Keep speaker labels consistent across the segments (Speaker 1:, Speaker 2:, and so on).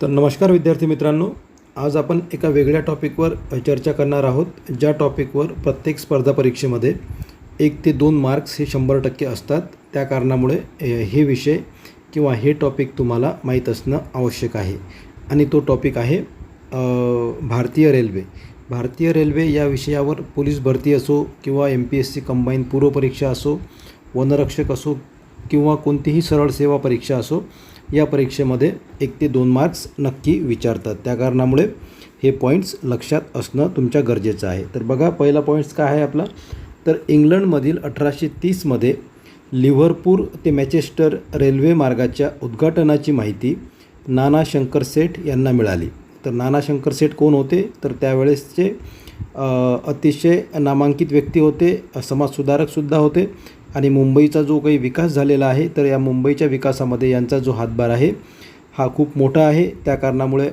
Speaker 1: तर नमस्कार विद्यार्थी मित्रांनो आज आपण एका वेगळ्या टॉपिकवर चर्चा करणार आहोत ज्या टॉपिकवर प्रत्येक स्पर्धा परीक्षेमध्ये एक ते दोन मार्क्स हे शंभर टक्के असतात. त्या कारणामुळे हे विषय किंवा हे टॉपिक तुम्हाला माहीत असणं आवश्यक आहे. आणि तो टॉपिक आहे भारतीय रेल्वे. भारतीय रेल्वे या विषयावर पोलीस भरती असो किंवा M P S C combine पूर्वपरीक्षा असो वनरक्षक असो किंवा कोणतीही सरळ सेवा परीक्षा असो या परीक्षेमध्ये एक ते दोन मार्क्स नक्की विचारतात. त्या कारणामुळे हे पॉईंट्स लक्षात असणं तुमच्या गरजेचं आहे. तर बघा पहिला पॉईंट्स काय आहे आपला? तर इंग्लंडमधील अठराशे तीसमध्ये लिव्हरपूर ते मॅचेस्टर रेल्वे मार्गाच्या उद्घाटनाची माहिती नाना शंकर सेठ यांना मिळाली. तर नाना शंकर सेठ कोण होते? तर त्यावेळेसचे अतिशय नामांकित व्यक्ती होते समाजसुधारकसुद्धा होते आणि मुंबईचा जो काही विकास झालेला आहे तर या मुंबईच्या विकासामध्ये यांचा जो हातभार आहे हा खूप मोठा आहे. त्या कारणामुळे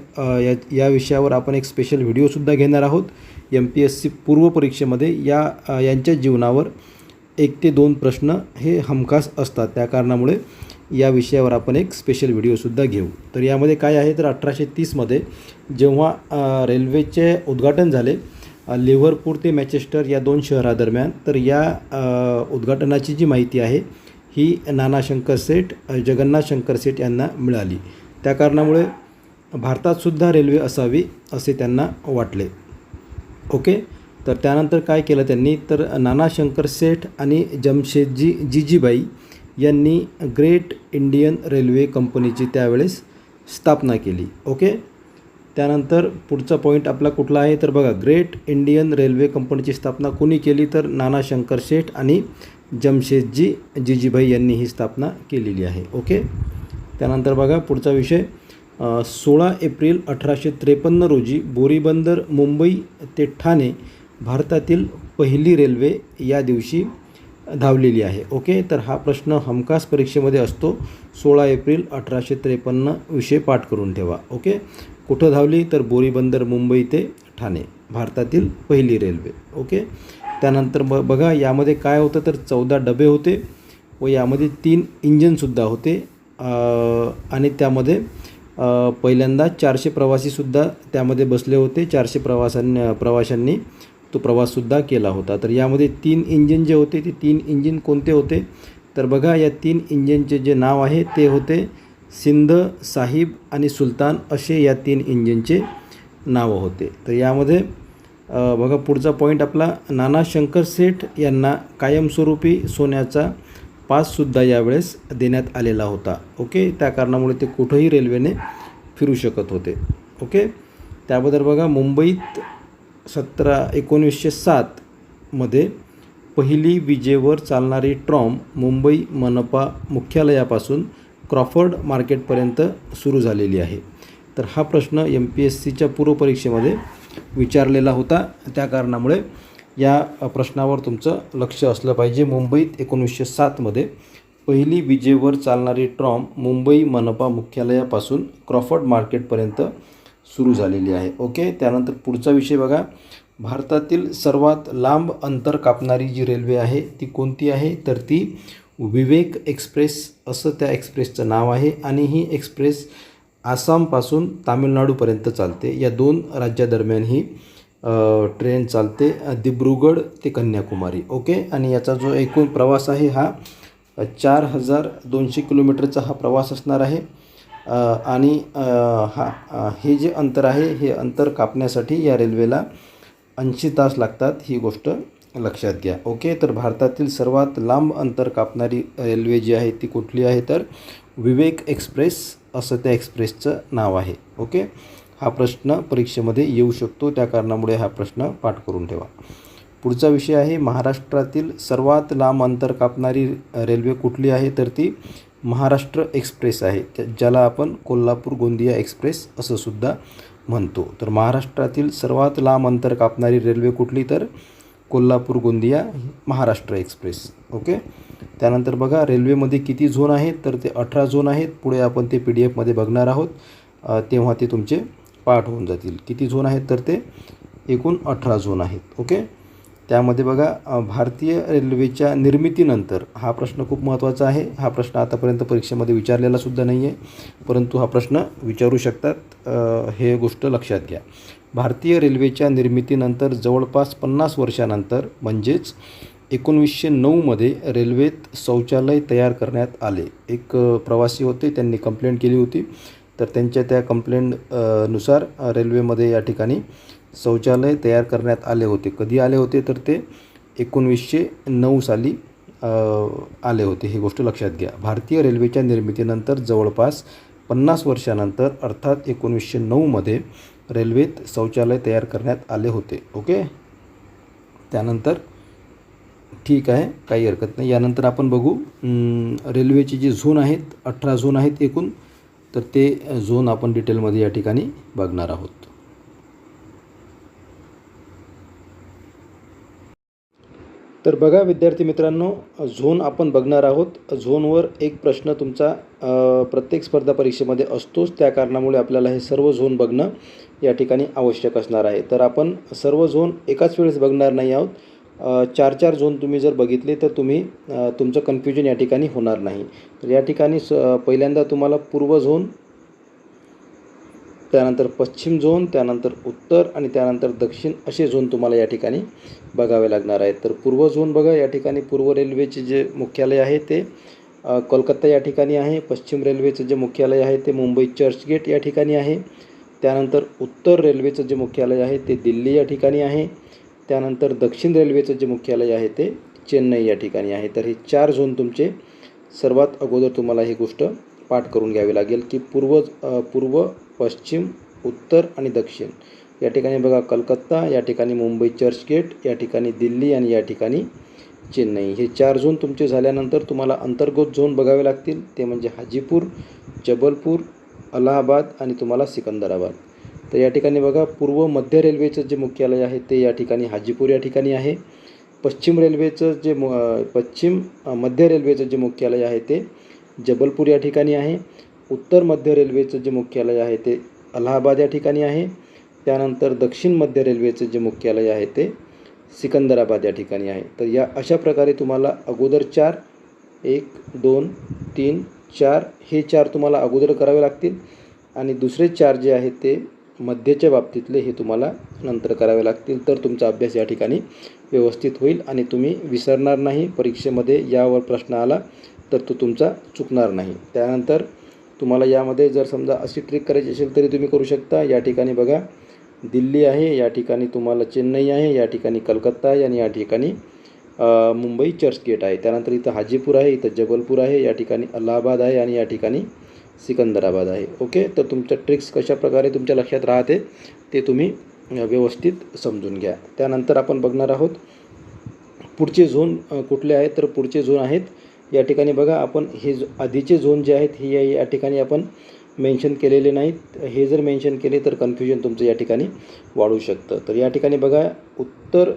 Speaker 1: या या विषयावर आपण एक स्पेशल व्हिडिओसुद्धा घेणार आहोत. एम पी एस सी पूर्व परीक्षेमध्ये या यांच्या जीवनावर एक ते दोन प्रश्न हे हमखास असतात. त्या कारणामुळे या विषयावर आपण एक स्पेशल व्हिडिओसुद्धा घेऊ. तर यामध्ये काय आहे तर अठराशे तीसमध्ये जेव्हा रेल्वेचे उद्घाटन झाले लिव्हरपूर ते मॅचेस्टर या दोन शहरादरम्यान. तर या उद्घाटनाची जी माहिती आहे ही नाना शंकर सेठ जगन्नाथ शंकर सेठ यांना मिळाली. त्या कारणामुळे भारतातसुद्धा रेल्वे असावी असे त्यांना वाटले. ओके? तर त्यानंतर काय केलं त्यांनी? तर नाना शंकर सेठ आणि जमशेदजी जिजीबाई यांनी ग्रेट इंडियन रेल्वे कंपनीची त्यावेळेस स्थापना केली. ओके? त्यानंतर पुढचा पॉईंट आपला कुठला आहे? तर बघा ग्रेट इंडियन रेल्वे कंपनीची स्थापना कोणी केली? तर नाना शंकर शेठ आणि जमशेदजी जिजीभाई यांनी ही स्थापना केलेली आहे. ओके त्यानंतर बघा पुढचा विषय. सोळा एप्रिल अठराशे त्रेपन्न रोजी बोरीबंदर मुंबई ते ठाणे भारतातील पहिली रेल्वे या दिवशी धावलेली आहे. ओके? तर हा प्रश्न हमखास परीक्षेमध्ये असतो. सोळा एप्रिल अठराशे त्रेपन्न विषय पाठ करून ठेवा. ओके? कुठं धावली? तर बोरीबंदर मुंबई ते ठाणे भारतातील पहिली रेल्वे. ओके? त्यानंतर ब बघा यामध्ये काय होतं तर चौदा डबे होते व यामध्ये तीन इंजनसुद्धा होते. आणि त्यामध्ये पहिल्यांदा चारशे प्रवासीसुद्धा त्यामध्ये बसले होते. चारशे प्रवासां प्रवाशांनी तो प्रवाससुद्धा केला होता. तर यामध्ये तीन इंजिन जे होते ते तीन इंजिन कोणते होते? तर बघा या तीन इंजिनचे जे नाव आहे ते होते सिंध साहिब आणि सुलतान असे या तीन इंजिनचे नावं होते. तर यामध्ये बघा पुढचा पॉईंट आपला नाना शंकर सेठ यांना कायमस्वरूपी सोन्याचा पाससुद्धा यावेळेस देण्यात आलेला होता. ओके? त्या कारणामुळे ते कुठंही रेल्वेने फिरू शकत होते. ओके? त्याबद्दल बघा मुंबईत सतरा एकोणीसशे सातमध्ये पहिली विजेवर चालणारी ट्रॉम मुंबई मनपा मुख्यालयापासून क्रॉफर्ड मार्केटपर्यंत सुरू झालेली आहे. तर हा प्रश्न एम पी एस सीच्या पूर्वपरीक्षेमध्ये विचारलेला होता. त्या कारणामुळे या प्रश्नावर तुमचं लक्ष असलं पाहिजे. मुंबईत एकोणीसशे सातमध्ये पहिली विजेवर चालणारी ट्रॉम मुंबई मनपा मुख्यालयापासून क्रॉफर्ड मार्केटपर्यंत सुरू झालेली आहे. ओके? त्यानंतर पुढचा विषय बघा. भारतातील सर्वात लांब अंतर कापणारी जी रेल्वे आहे ती कोणती आहे? तर ती विवेक एक्सप्रेस असं त्या एक्सप्रेसचं नाव आहे आणि ही एक्सप्रेस आसामपासून तामिळनाडूपर्यंत चालते. या दोन राज्यादरम्यान ही ट्रेन चालते. दिब्रुगड ते कन्याकुमारी. ओके? आणि याचा जो एकूण प्रवास आहे हा चार हजार दोनशे किलोमीटरचा हा प्रवास असणार आहे. आणि हा हे जे अंतर आहे हे अंतर कापण्यासाठी या रेल्वेला ऐंशी तास लागतात ही गोष्ट लक्षात घ्या. ओके? तर भारतातील सर्वात लांब अंतर कापणारी रेल्वे जी आहे ती कुठली आहे? तर विवेक एक्सप्रेस असं त्या एक्सप्रेसचं नाव आहे. ओके? हा प्रश्न परीक्षेमध्ये येऊ शकतो. त्या कारणामुळे हा प्रश्न पाठ करून ठेवा. पुढचा विषय आहे महाराष्ट्रातील सर्वात लांब अंतर कापणारी रेल्वे कुठली आहे? तर ती महाराष्ट्र एक्सप्रेस आहे. त्या- ज्याला आपण कोल्हापूर गोंदिया एक्सप्रेस असं सुद्धा म्हणतो. तर महाराष्ट्रातील सर्वात लांब अंतर कापणारी रेल्वे कुठली तर कोल्हापूर गोंदिया महाराष्ट्र एक्सप्रेस. ओके? त्यानंतर बघा रेल्वेमध्ये किती झोन आहेत? तर ते अठरा झोन आहेत. पुढे आपण ते पी डी एफमध्ये बघणार आहोत. तेव्हा ते तुमचे पाठ होऊन जातील. किती झोन आहेत? तर ते एकूण अठरा झोन आहेत. ओके? त्यामध्ये बघा भारतीय रेल्वेच्या निर्मितीनंतर हा प्रश्न खूप महत्त्वाचा आहे. हा प्रश्न आतापर्यंत परीक्षेमध्ये विचारलेला सुद्धा नाही आहे परंतु हा प्रश्न विचारू शकतात. हे गोष्ट लक्षात घ्या. भारतीय रेल्वेच्या निर्मितीनंतर जवळपास पन्नास वर्षानंतर म्हणजेच एकोणवीसशे नऊमध्ये रेल्वेत शौचालय तयार करण्यात आले. एक प्रवासी होते. त्यांनी कंप्लेंट केली होती. तर त्यांच्या त्या कंप्लेंटनुसार रेल्वेमध्ये या ठिकाणी शौचालय तयार करण्यात आले होते. कधी आले होते? तर ते एकोणवीसशे नऊ साली आले होते. ही गोष्ट लक्षात घ्या. भारतीय रेल्वेच्या निर्मितीनंतर जवळपास पन्नास वर्षानंतर अर्थात एकोणीसशे नऊमध्ये रेल्वेत शौचालय तयार करण्यात आले होते. ओके? त्यानंतर ठीक आहे. काही हरकत नाही. यानंतर आपण बघू रेल्वेचे जे झोन आहेत अठरा झोन आहेत एकूण तर ते झोन आपण डिटेलमध्ये या ठिकाणी बघणार आहोत. तर बघा विद्यार्थी मित्रांनो झोन आपण बघणार आहोत. झोनवर एक प्रश्न तुमचा प्रत्येक स्पर्धा परीक्षेमध्ये असतोच. त्या कारणामुळे आपल्याला हे सर्व झोन बघणं या ठिकाणी आवश्यक असणार आहे. तर आपण सर्व झोन एकाच वेळेस बघणार नाही आहोत. चार चार झोन तुम्ही जर बघितले तर तुम्ही तुमचं कन्फ्युजन या ठिकाणी होणार नाही. तर या ठिकाणी स पहिल्यांदा तुम्हाला पूर्व झोन त्यानंतर पश्चिम झोन त्यानंतर उत्तर आणि त्यानंतर दक्षिण असे झोन तुम्हाला या ठिकाणी बघावे लागणार आहेत. तर पूर्व झोन बघा या ठिकाणी पूर्व रेल्वेचे जे मुख्यालय आहे ते कोलकाता या ठिकाणी आहे. पश्चिम रेल्वेचं जे मुख्यालय आहे ते मुंबई चर्चगेट या ठिकाणी आहे. त्यानंतर उत्तर रेल्वेचं जे मुख्यालय आहे ते दिल्ली या ठिकाणी आहे. त्यानंतर दक्षिण रेल्वेचं जे मुख्यालय आहे ते चेन्नई या ठिकाणी आहे. तर हे चार झोन तुमचे सर्वात अगोदर तुम्हाला ही गोष्ट पाठ करून घ्यावी लागेल की पूर्व पूर्व पश्चिम उत्तर आणि दक्षिण. या ठिकाणी बघा कलकत्ता या ठिकाणी मुंबई चर्चगेट या ठिकाणी दिल्ली आणि या ठिकाणी चेन्नई. हे चार झोन तुमचे झाल्यानंतर तुम्हाला अंतर्गत झोन बघावे लागतील. ते म्हणजे हाजीपूर जबलपूर अलाहाबाद आणि तुम्हाला सिकंदराबाद. तर या ठिकाणी बघा पूर्व मध्य रेल्वेचं जे मुख्यालय आहे ते या ठिकाणी हाजीपूर या ठिकाणी आहे. पश्चिम रेल्वेचं जे पश्चिम मध्य रेल्वेचं जे मुख्यालय आहे ते जबलपूर या ठिकाणी आहे. उत्तर मध्य रेल्वेचं जे मुख्यालय आहे ते अलाहाबाद या ठिकाणी आहे. त्यानंतर दक्षिण मध्य रेल्वेचं जे मुख्यालय आहे ते सिकंदराबाद या ठिकाणी आहे. तर या अशा प्रकारे तुम्हाला अगोदर चार एक दोन तीन चार हे चार तुम्हाला अगोदर करावे लागतील. आणि दुसरे चार जे आहेत ते मध्यच्या बाबतीतले हे तुम्हाला नंतर करावे लागतील. तर तुमचा अभ्यास या ठिकाणी व्यवस्थित होईल आणि तुम्ही विसरणार नाही. परीक्षेमध्ये यावर प्रश्न आला तर तो तुमचा चुकणार नाही. त्यानंतर तुम्हाला यामध्ये जर समजा अशी ट्रिक करायची असेल तरी तुम्ही करू शकता. या ठिकाणी बघा दिल्ली आहे या ठिकाणी तुम्हाला चेन्नई आहे या ठिकाणी कलकत्ता आहे आणि या ठिकाणी मुंबई चर्चगेट आहे. त्यानंतर इथं हाजीपूर आहे इथं जबलपूर आहे या ठिकाणी अलाहाबाद आहे आणि या ठिकाणी सिकंदराबाद आहे. ओके? तर तुमच्या ट्रिक्स कशा प्रकारे तुमच्या लक्षात राहते ते तुम्ही व्यवस्थित समजून घ्या. त्यानंतर आपण बघणार आहोत पुढचे झोन कुठले आहेत? तर पुढचे झोन आहेत या ठिकाणी बघा आपण हे जो आधीचे झोन जे आहेत हे या- या ठिकाणी आपण मेन्शन केलेले नाहीत. हे जर मेन्शन केले तर कन्फ्युजन तुमचं या ठिकाणी वाढू शकतं. तर या ठिकाणी बघा उत्तर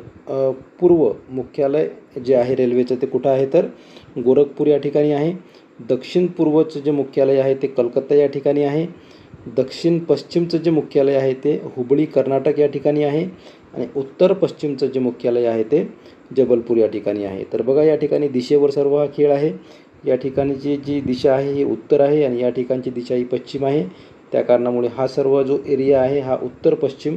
Speaker 1: पूर्व मुख्यालय जे आहे रेल्वेचं ते कुठं आहे तर गोरखपूर या ठिकाणी आहे. दक्षिण पूर्वचं जे मुख्यालय आहे ते कलकत्ता या ठिकाणी आहे. दक्षिण पश्चिमचं जे मुख्यालय आहे ते हुबळी कर्नाटक या ठिकाणी आहे. आणि उत्तर पश्चिमचं जे मुख्यालय आहे ते जबलपूर या ठिकाणी आहे. तर बघा या ठिकाणी दिशेवर सर्व हा खेळ आहे. या ठिकाणीची जी दिशा आहे ही उत्तर आहे आणि या ठिकाणची दिशा ही पश्चिम आहे. त्या कारणामुळे हा सर्व जो एरिया आहे हा उत्तर पश्चिम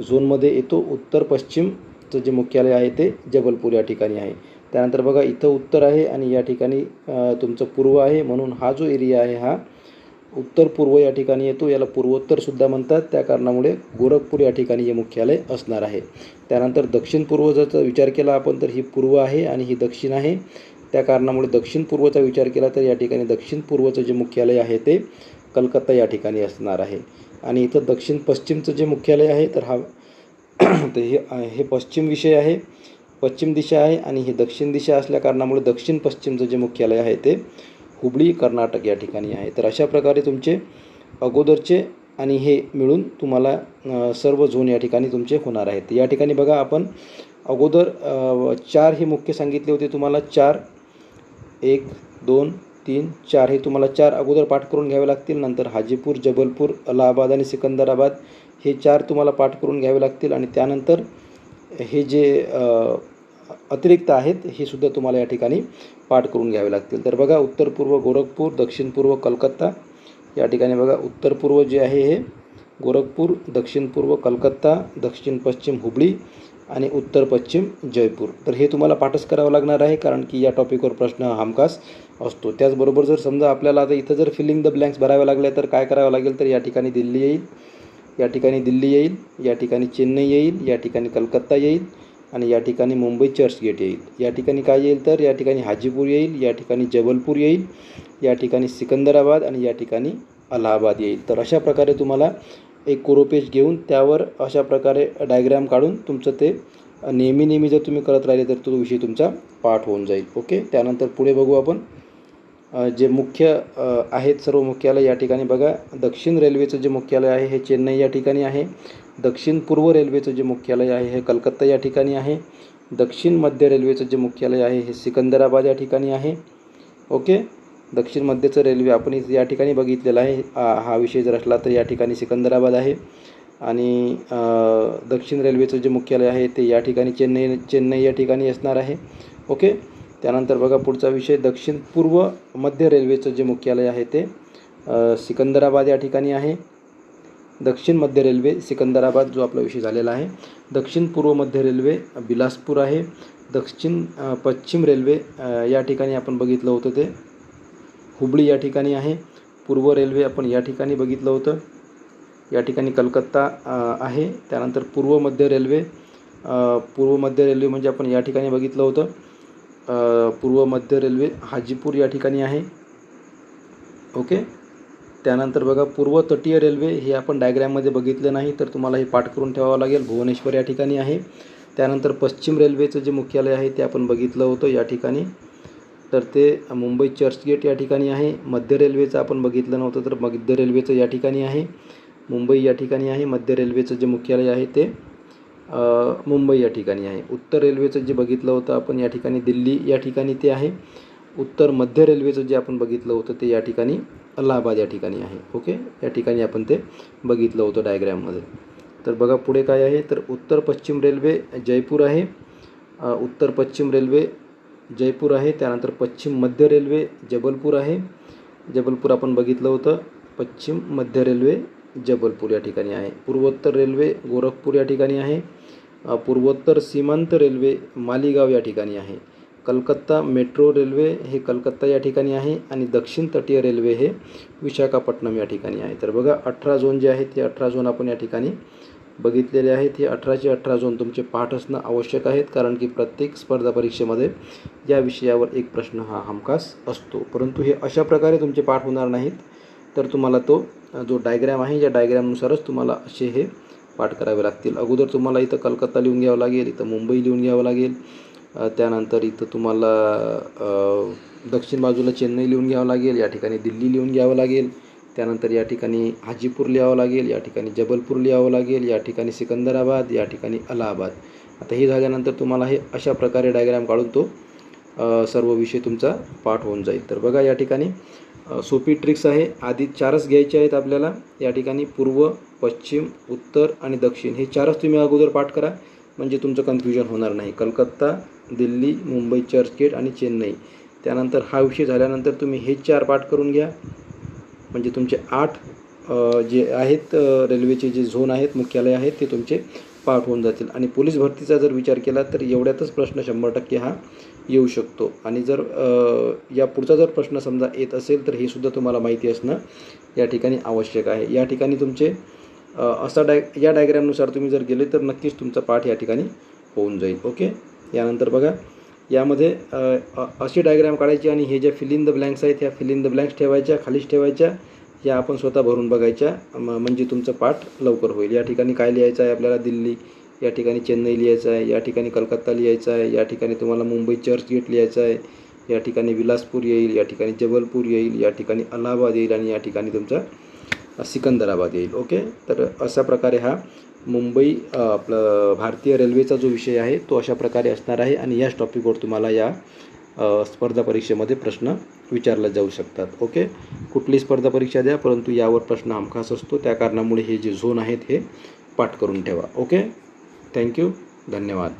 Speaker 1: झोनमध्ये येतो. उत्तर पश्चिमचं जे मुख्यालय आहे ते जबलपूर या ठिकाणी आहे. त्यानंतर बघा इथं उत्तर आहे आणि या ठिकाणी तुमचं पूर्व आहे. म्हणून हा जो एरिया आहे हा उत्तर पूर्व या ठिकाणी येतो. याला पूर्वोत्तरसुद्धा म्हणतात. त्या कारणामुळे गोरखपूर या ठिकाणी हे मुख्यालय असणार आहे. त्यानंतर दक्षिण पूर्व जर विचार केला आपण तर ही पूर्व आहे आणि ही दक्षिण आहे. त्या कारणामुळे दक्षिण पूर्वचा विचार केला तर या ठिकाणी दक्षिण पूर्वचं जे मुख्यालय आहे ते कलकत्ता या ठिकाणी असणार आहे. आणि इथं दक्षिण पश्चिमचं जे मुख्यालय आहे तर हा तर हे हे पश्चिम विषय आहे. पश्चिम दिशा आहे आणि ही दक्षिण दिशा असल्या कारणामुळे दक्षिण पश्चिमचं जे मुख्यालय आहे ते हुबळी कर्नाटक या ठिकाणी आहे. तर अशा प्रकारे तुमचे अगोदरचे आणि हे मिळून तुम्हाला सर्व झोन या ठिकाणी तुमचे होणार आहेत. या ठिकाणी बघा आपण अगोदर चार हे मुख्य सांगितले होते तुम्हाला. चार एक दोन तीन चार हे तुम्हाला चार अगोदर पाठ करून घ्यावे लागतील. नंतर हाजीपूर जबलपूर अलाहाबाद आणि सिकंदराबाद हे चार तुम्हाला पाठ करून घ्यावे लागतील. आणि त्यानंतर हे जे अतिरिक्त आहेत हे सुद्धा तुम्हाला या ठिकाणी पाठ करून घ्यावे लागतील. तर बघा उत्तर पूर्व गोरखपूर दक्षिण पूर्व कलकत्ता. या ठिकाणी बघा उत्तर पूर्व जे आहे हे गोरखपूर दक्षिण पूर्व कलकत्ता दक्षिण पश्चिम हुबळी आणि उत्तर पश्चिम जयपूर. तर हे तुम्हाला पाठच करावं लागणार आहे कारण की या टॉपिकवर प्रश्न हमखास असतो. त्याचबरोबर जर समजा आपल्याला आता इथं जर फिलिंग द ब्लँक्स भराव्या लागल्या तर काय करावं लागेल? तर या ठिकाणी दिल्ली येईल. या ठिकाणी दिल्ली येईल. या ठिकाणी चेन्नई येईल. या ठिकाणी कलकत्ता येईल. आणि या ठिकाणी मुंबई चर्चगेट येईल. या ठिकाणी काय येईल तर या ठिकाणी हाजीपूर येईल या ठिकाणी जबलपूर येईल या ठिकाणी सिकंदराबाद आणि या ठिकाणी अलाहाबाद येईल. तर अशा प्रकारे तुम्हाला एक कोरोपेज घेऊन त्यावर अशा प्रकारे डायग्राम काढून तुमचं ते नेहमी नेहमी जर तुम्ही करत राहिले तर तो विषय तुमचा पाठ होऊन जाईल. ओके? त्यानंतर पुढे बघू आपण. जे मुख्य आहेत सर्व मुख्यालय या ठिकाणी बघा. दक्षिण रेल्वेचं जे मुख्यालय आहे हे चेन्नई या ठिकाणी आहे. दक्षिण पूर्व रेल्वेचं जे मुख्यालय आहे हे कलकत्ता या ठिकाणी आहे. दक्षिण मध्य रेल्वेचं जे मुख्यालय आहे हे सिकंदराबाद या ठिकाणी आहे. ओके? दक्षिण मध्यचं रेल्वे आपण या ठिकाणी बघितलेला आहे. हा विषय जर असला तर या ठिकाणी सिकंदराबाद आहे. आणि दक्षिण रेल्वेचं जे मुख्यालय आहे ते या ठिकाणी चेन्नई चेन्नई या ठिकाणी असणार आहे. ओके? त्यानंतर बघा पुढचा विषय. दक्षिण पूर्व मध्य रेल्वेचं जे मुख्यालय आहे ते सिकंदराबाद या ठिकाणी आहे. दक्षिण मध्य रेल्वे सिकंदराबाद जो आपला विषय झालेला आहे. दक्षिण पूर्व मध्य रेल्वे बिलासपूर आहे. दक्षिण पश्चिम रेल्वे या ठिकाणी आपण बघितलं होतं ते. हुबळी या ठिकाणी आहे. पूर्व रेल्वे आपण या ठिकाणी बघितलं होतं. या ठिकाणी कलकत्ता आहे. त्यानंतर पूर्व मध्य रेल्वे पूर्व मध्य रेल्वे म्हणजे आपण या ठिकाणी बघितलं होतं. पूर्व मध्य रेल्वे हाजीपूर या ठिकाणी आहे. ओके? त्यानंतर बघा पूर्व तटीय रेल्वे हे आपण डायग्रॅममध्ये बघितलं नाही तर तुम्हाला हे पाठ करून ठेवावं लागेल. भुवनेश्वर या ठिकाणी आहे. त्यानंतर पश्चिम रेल्वेचं जे मुख्यालय आहे ते आपण बघितलं होतं या ठिकाणी. तर ते मुंबई चर्चगेट या ठिकाणी आहे. मध्य रेल्वेचं आपण बघितलं नव्हतं तर मध्य रेल्वेचं या ठिकाणी आहे. मुंबई या ठिकाणी आहे. मध्य रेल्वेचं जे मुख्यालय आहे ते मुंबई या ठिकाणी आहे. उत्तर रेल्वेचं जे बघितलं होतं आपण या ठिकाणी दिल्ली या ठिकाणी ते आहे. उत्तर मध्य रेल्वेचं जे आपण बघितलं होतं ते या ठिकाणी अलाहाबाद या ठिकाणी आहे. ओके या ठिकाणी आपण ते बघितलं होतं डायग्रॅममध्ये तर बघा पुढे काय आहे? तर उत्तर पश्चिम रेल्वे जयपूर आहे. उत्तर पश्चिम रेल्वे जयपूर आहे. त्यानंतर पश्चिम मध्य रेल्वे जबलपूर आहे. जबलपूर आपण बघितलं होतं. पश्चिम मध्य रेल्वे जबलपूर या ठिकाणी आहे. पूर्वोत्तर रेल्वे गोरखपूर या ठिकाणी आहे. पूर्वोत्तर सीमांत रेल्वे मालीगाव या ठिकाणी आहे. कलकत्ता मेट्रो रेल्वे हे कलकत्ता या ठिकाणी आहे आणि दक्षिण तटीय रेल्वे हे विशाखापट्टणम या ठिकाणी आहे. तर बघा अठरा झोन जे आहेत ते अठरा झोन आपण या ठिकाणी बघितलेले आहेत. हे अठराचे अठरा झोन तुमचे पाठ असणं आवश्यक आहेत कारण की प्रत्येक स्पर्धा परीक्षेमध्ये या विषयावर एक प्रश्न हा हमखास असतो. परंतु हे अशा प्रकारे तुमचे पाठ होणार नाहीत तर तुम्हाला तो जो डायग्रॅम आहे या डायग्रॅमनुसारच तुम्हाला असे हे पाठ करावे लागतील. अगोदर तुम्हाला इथं कलकत्ता लिहून घ्यावं लागेल इथं मुंबई लिहून घ्यावं लागेल त्यानंतर इथं तुम्हाला दक्षिण बाजूला चेन्नई लिहून घ्यावं लागेल या ठिकाणी दिल्ली लिहून घ्यावं लागेल. त्यानंतर या ठिकाणी हाजीपूर लिहावं लागेल या ठिकाणी जबलपूर लिहावं लागेल या ठिकाणी सिकंदराबाद या ठिकाणी अलाहाबाद. आता हे झाल्यानंतर तुम्हाला हे अशा प्रकारे डायग्राम काढून तो सर्व विषय तुमचा पाठ होऊन जाईल. तर बघा या ठिकाणी सोपी ट्रिक्स आहे. आधी चारच घ्यायचे आहेत आपल्याला. या ठिकाणी पूर्व पश्चिम उत्तर आणि दक्षिण. हे चारच तुम्ही अगोदर पाठ करा. म्हणजे तुमचं कन्फ्युजन होणार नाही. कलकत्ता दिल्ली मुंबई चर्चगेट आणि चेन्नई. त्यानंतर हा विषय झाल्यानंतर तुम्ही हे चार पाठ करून घ्या. म्हणजे तुमचे आठ जे आहेत रेल्वेचे जे झोन आहेत मुख्यालय आहेत ते तुमचे पाठ होऊन जातील. आणि पोलीस भरतीचा जर विचार केला तर एवढ्यातच प्रश्न शंभर टक्के हा येऊ शकतो. आणि जर या पुढचा जर प्रश्न समजा येत असेल तर हे सुद्धा तुम्हाला माहिती असणं या ठिकाणी आवश्यक आहे. या ठिकाणी तुमचे असा डाय या डायग्रॅमनुसार तुम्ही जर गेले तर नक्कीच तुमचा पाठ या ठिकाणी होऊन जाईल ओके? यानंतर बघा यामध्ये अशी डायग्रॅम काढायची आणि हे ज्या फिल इन द ब्लँक्स आहेत ह्या फिल इन द ब्लँक्स ठेवायच्या खालीच ठेवायच्या या आपण स्वतः भरून बघायच्या म्हणजे तुमचं पाठ लवकर होईल. या ठिकाणी काय लिहायचं आहे आपल्याला? दिल्ली या ठिकाणी चेन्नई लिहायचं आहे या ठिकाणी कलकत्ता लिहायचं आहे या ठिकाणी तुम्हाला मुंबई चर्चगेट लिहायचं आहे या ठिकाणी विलासपूर येईल या ठिकाणी जबलपूर येईल या ठिकाणी अलाहाबाद येईल आणि या ठिकाणी तुमचा सिकंदराबाद येईल ओके? तर अशा प्रकारे हा मुंबई आपलं भारतीय रेल्वेचा जो विषय आहे तो अशा प्रकारे असणार आहे आणि याच टॉपिकवर तुम्हाला या स्पर्धा परीक्षेमध्ये प्रश्न विचारले जाऊ शकतात ओके? कुठली स्पर्धा परीक्षा द्या परंतु यावर प्रश्न हमखास असतो. त्या कारणामुळे हे जे झोन आहेत हे पाठ करून ठेवा ओके? थँक्यू धन्यवाद.